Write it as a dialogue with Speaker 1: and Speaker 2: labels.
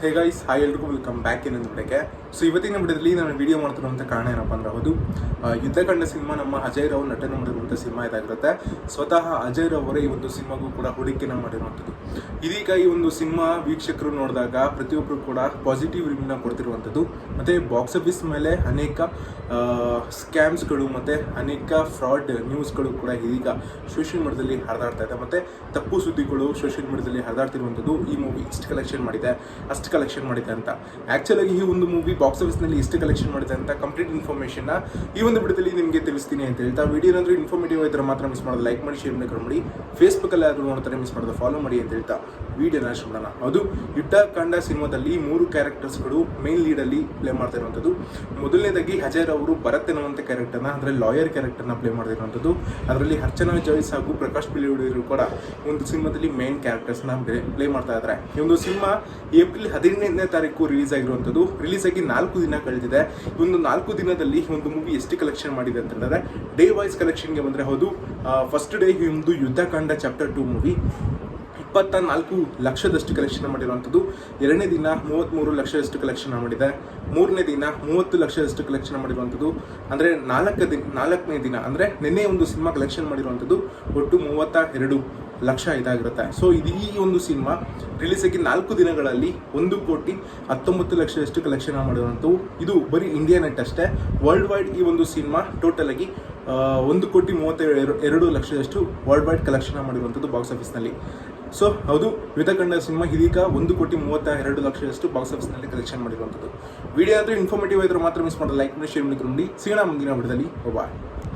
Speaker 1: ಹೇ guys hi ಎಲ್ರಿಗೂ welcome back ಇನ್ನೊಂದು ಬಿಡಕ್ಕೆ ಸೊ ಇವತ್ತಿನ ಬಿಡದಲ್ಲಿ ನಾನು ವಿಡಿಯೋ ಮಾಡ್ತಿರುವಂಥ ಕಾರಣ ಏನಪ್ಪ ಅಂದ್ರೆ ಹೌದು ಯುದ್ಧ ಕಂಡ ಸಿನಿಮಾ ನಮ್ಮ ಅಜಯ್ ರಾವ್ ನಟನೆ ಮಾಡಿರುವಂಥ ಸಿನಿಮಾ ಇದಾಗಿರುತ್ತೆ. ಸ್ವತಃ ಅಜಯ್ ರಾವ್ ಅವರೇ ಈ ಒಂದು ಸಿನಿಮಾಗೂ ಕೂಡ ಹೂಡಿಕೆನ ಮಾಡಿರುವಂಥದ್ದು. ಇದೀಗ ಈ ಒಂದು ಸಿನಿಮಾ ವೀಕ್ಷಕರು ನೋಡಿದಾಗ ಪ್ರತಿಯೊಬ್ಬರು ಕೂಡ ಪಾಸಿಟಿವ್ ರಿವ್ಯೂನ ಕೊಡ್ತಿರುವಂಥದ್ದು. ಮತ್ತು ಬಾಕ್ಸ್ ಆಫೀಸ್ ಮೇಲೆ ಅನೇಕ ಸ್ಕ್ಯಾಮ್ಸ್ಗಳು ಮತ್ತು ಅನೇಕ ಫ್ರಾಡ್ ನ್ಯೂಸ್ಗಳು ಕೂಡ ಇದೀಗ ಸೋಷಿಯಲ್ ಮೀಡಿಯಾದಲ್ಲಿ ಹರಿದಾಡ್ತಾ ಇದೆ. ಮತ್ತು ತಪ್ಪು ಸುದ್ದಿಗಳು ಸೋಷಿಯಲ್ ಮೀಡಿಯಾದಲ್ಲಿ ಹರಿದಾಡ್ತಿರುವಂಥದ್ದು ಈ ಮೂವಿ ಇಷ್ಟು ಕಲೆಕ್ಷನ್ ಮಾಡಿದೆ. ಅಷ್ಟು ಕಲೆಕ್ಷನ್ ಮಾಡಿದೆ ಅಂತ. ಆ್ಯಕ್ಚುಲಾಗಿ ಈ ಒಂದು ಮೂವಿ ಬಾಕ್ಸ್ ಆಫೀಸ್ನಲ್ಲಿ ಎಷ್ಟು ಕಲೆಕ್ಷನ್ ಮಾಡಿದೆ ಅಂತ ಕಂಪ್ಲೀಟ್ ಇನ್ಫಾರ್ಮೇಷನ್ನ ಈ ಒಂದು ಬಿಡದಲ್ಲಿ ನಿಮಗೆ ತಿಳಿಸ್ತೀನಿ ಅಂತ ಹೇಳ್ತಾ ವಿಡಿಯೋ ಅಂದ್ರೆ ಇನ್ಫಾರ್ಮೇಟಿವ್ ಇದ್ದರೆ ಮಾತ್ರ ಮಿಸ್ ಮಾಡೋದು. ಲೈಕ್ ಮಾಡಿ ಶೇರ್ ಕಮೆಂಟ್ ಮಾಡಿ ಫೇಸ್ಬುಕ್ಕಲ್ಲಿ ಆದರೂ ನೋಡ್ತಾರೆ ಮಿಸ್ ಮಾಡೋದು. ಫಾಲೋ ಮಾಡಿ ಅಂತ ಹೇಳ್ತಾ ವಿಡಿಯೋನ ಶುರು ಮಾಡೋಣ. ಅದು ಯುದ್ಧ ಕಂಡ ಸಿನಿಮಾದಲ್ಲಿ ಮೂರು ಕ್ಯಾರೆಕ್ಟರ್ಸ್ಗಳು ಮೇನ್ ಲೀಡಲ್ಲಿ ಪ್ಲೇ ಮಾಡ್ತಾ ಇರುವಂಥದ್ದು. ಮೊದಲನೇದಾಗಿ ಅಜಯ್ ಅವರು ಭರತ್ ಎನ್ನುವಂಥ ಕ್ಯಾರೆಕ್ಟರ್ನ ಅಂದರೆ ಲಾಯರ್ ಕ್ಯಾರೆಕ್ಟರ್ನ ಪ್ಲೇ ಮಾಡ್ತಿರುವಂಥದ್ದು ಅದರಲ್ಲಿ ಅರ್ಚನಾ ಜಾಯ್ಸ್ ಹಾಗೂ ಪ್ರಕಾಶ್ ಪಿಲಿಯವರು ಕೂಡ ಒಂದು ಸಿನಿಮಾದಲ್ಲಿ ಮೇನ್ ಕ್ಯಾರೆಕ್ಟರ್ಸ್ನ ಪ್ಲೇ ಮಾಡ್ತಾ ಇದ್ದಾರೆ ಈ ಒಂದು ಸಿನಿಮಾ ಏಪ್ರಿಲ್ ಹದಿನೈದನೇ ತಾರೀಕು ರಿಲೀಸ್ ಆಗಿರುವಂಥದ್ದು. ರಿಲೀಸ್ ಆಗಿ ನಾಲ್ಕು ದಿನ ಕಳೆದಿದೆ. ಒಂದು ನಾಲ್ಕು ದಿನದಲ್ಲಿ ಒಂದು ಮೂವಿ ಎಷ್ಟು ಕಲೆಕ್ಷನ್ ಮಾಡಿದೆ ಅಂತಂದರೆ ಡೇ ವೈಸ್ ಕಲೆಕ್ಷನ್ಗೆ ಬಂದರೆ ಹೌದು ಫಸ್ಟ್ ಡೇ ಒಂದು ಯುದ್ಧಕಾಂಡ ಚಾಪ್ಟರ್ ಟು ಮೂವಿ ಇಪ್ಪತ್ತ ನಾಲ್ಕು ಲಕ್ಷದಷ್ಟು ಕಲೆಕ್ಷನ್ ಮಾಡಿರುವಂಥದ್ದು. ಎರಡನೇ ದಿನ ಮೂವತ್ತ್ಮೂರು ಲಕ್ಷದಷ್ಟು ಕಲೆಕ್ಷನ್ ಮಾಡಿದೆ. ಮೂರನೇ ದಿನ ಮೂವತ್ತು ಲಕ್ಷದಷ್ಟು ಕಲೆಕ್ಷನ್ ಮಾಡಿರುವಂಥದ್ದು. ಅಂದರೆ ನಾಲ್ಕು ದಿನ, ನಾಲ್ಕನೇ ದಿನ, ಅಂದರೆ ನಿನ್ನೆ ಒಂದು ಸಿನಿಮಾ ಕಲೆಕ್ಷನ್ ಮಾಡಿರುವಂಥದ್ದು. ಒಟ್ಟು ಮೂವತ್ತ ಎರಡು. ಲಕ್ಷ ಇದಾಗಿರುತ್ತೆ. ಸೊ ಇದು ಈ ಒಂದು ಸಿನಿಮಾ ರಿಲೀಸ್ ಆಗಿ ನಾಲ್ಕು ದಿನಗಳಲ್ಲಿ ಒಂದು ಕೋಟಿ ಹತ್ತೊಂಬತ್ತು ಲಕ್ಷದಷ್ಟು ಕಲೆಕ್ಷನ್ ಮಾಡಿರುವಂಥವು. ಇದು ಬರೀ ಇಂಡಿಯಾ ನೆಟ್ ಅಷ್ಟೇ. ವರ್ಲ್ಡ್ ವೈಡ್ ಈ ಒಂದು ಸಿನಿಮಾ ಟೋಟಲ್ ಆಗಿ ಒಂದು ಕೋಟಿ ಮೂವತ್ತೆರಡು ಎರಡು ಲಕ್ಷದಷ್ಟು ವರ್ಲ್ಡ್ ವೈಡ್ ಕಲೆಕ್ಷನ್ ಮಾಡಿರುವಂಥದ್ದು ಬಾಕ್ಸ್ ಆಫೀಸ್ನಲ್ಲಿ ಸೊ ಹೌದು ಯುದ್ಧಕಂಡ ಸಿನಿಮಾ ಇದೀಗ ಒಂದು ಕೋಟಿ ಮೂವತ್ತ ಎರಡು ಲಕ್ಷದಷ್ಟು ಬಾಕ್ಸ್ ಆಫೀಸ್ನಲ್ಲಿ ಕಲೆಕ್ಷನ್ ಮಾಡಿರುವಂಥದ್ದು. ವಿಡಿಯೋ ಆದರೂ ಇನ್ಫಾರ್ಮೇಟಿವ್ ಇದ್ರೆ ಮಾತ್ರ ಮಿಸ್ ಮಾಡೋದು ಲೈಕ್ ಮಾಡಿ ಶೇರ್ ಮಾಡಿ ಸಿಗೋಣ ಮುಂದಿನ ವಿಡಿಯೋದಲ್ಲಿ ಬಾಯ್